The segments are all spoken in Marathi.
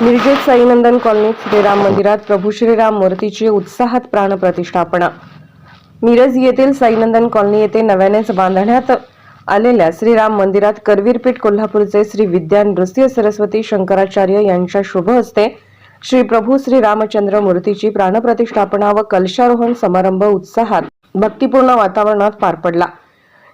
मिरजेत साईनंदन कॉलनीत श्रीराम मंदिरात प्रभू श्रीराम मूर्तीची उत्साहात प्राणप्रतिष्ठापना मिरज येथील साईनंदन कॉलनी येथे नव्यानेच बांधण्यात आलेल्या श्रीराम मंदिरात करवीरपीठ कोल्हापूरचे श्री विद्या नृसिंह सरस्वती शंकराचार्य यांच्या शुभ हस्ते श्री प्रभू श्री रामचंद्र मूर्तीची प्राणप्रतिष्ठापना व कलशारोहण समारंभ उत्साहात भक्तिपूर्ण वातावरणात पार पडला.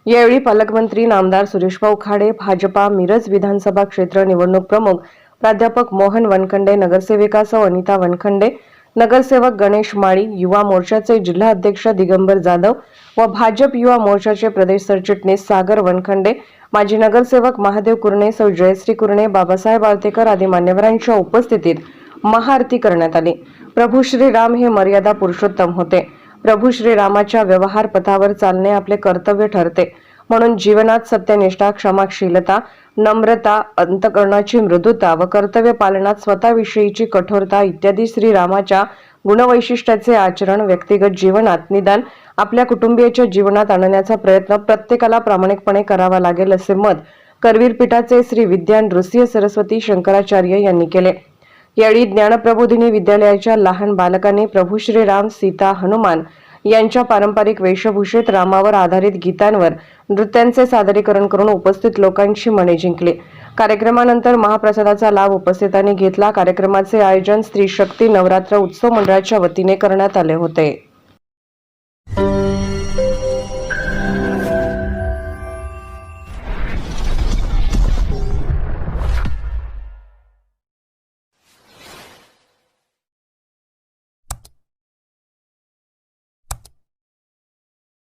यावेळी पालकमंत्री नामदार सुरेशभाऊ खाडे भाजपा मिरज विधानसभा क्षेत्र निवडणूक प्रमुख प्राध्यापक मोहन वनखंडे नगरसेविका सौ अनिता वनखंडे नगरसेवक गणेश माळी युवा मोर्चाचे जिल्हा अध्यक्ष दिगंबर जाधव व भाजप युवा मोर्चाचे प्रदेश सरचिटणीस सागर वनखंडे माजी नगरसेवक महादेव कुरणे सौ जयश्री कुरणे बाबासाहेब आळतेकर आदी मान्यवरांच्या उपस्थितीत महाआरती करण्यात आली. प्रभू श्रीराम हे मर्यादा पुरुषोत्तम होते. प्रभू श्रीरामाच्या व्यवहार पथावर चालणे आपले कर्तव्य ठरते. म्हणून जीवनात सत्यनिष्ठा क्षमाशीलता नम्रता अंतकरणाची मृदुता व कर्तव्य पालनात स्वतःविषयीची कठोरता इत्यादी श्रीरामाच्या गुणवैशिष्ट्याचे आचरण व्यक्तिगत जीवनात निदान आपल्या कुटुंबियाच्या जीवनात आणण्याचा प्रयत्न प्रत्येकाला प्रामाणिकपणे करावा लागेल असे मत करवीर पीठाचे श्री विद्या नृसिंह सरस्वती शंकराचार्य यांनी केले. यावेळी ज्ञानप्रबोधिनी विद्यालयाच्या लहान बालकांनी प्रभू श्रीराम सीता हनुमान यांच्या पारंपरिक वेशभूषेत रामावर आधारित गीतांवर नृत्यांचे सादरीकरण करून उपस्थित लोकांची मने जिंकली. कार्यक्रमानंतर महाप्रसादाचा लाभ उपस्थितांनी घेतला. कार्यक्रमाचे आयोजन स्त्री शक्ती नवरात्र उत्सव मंडळाच्या वतीने करण्यात आले होते.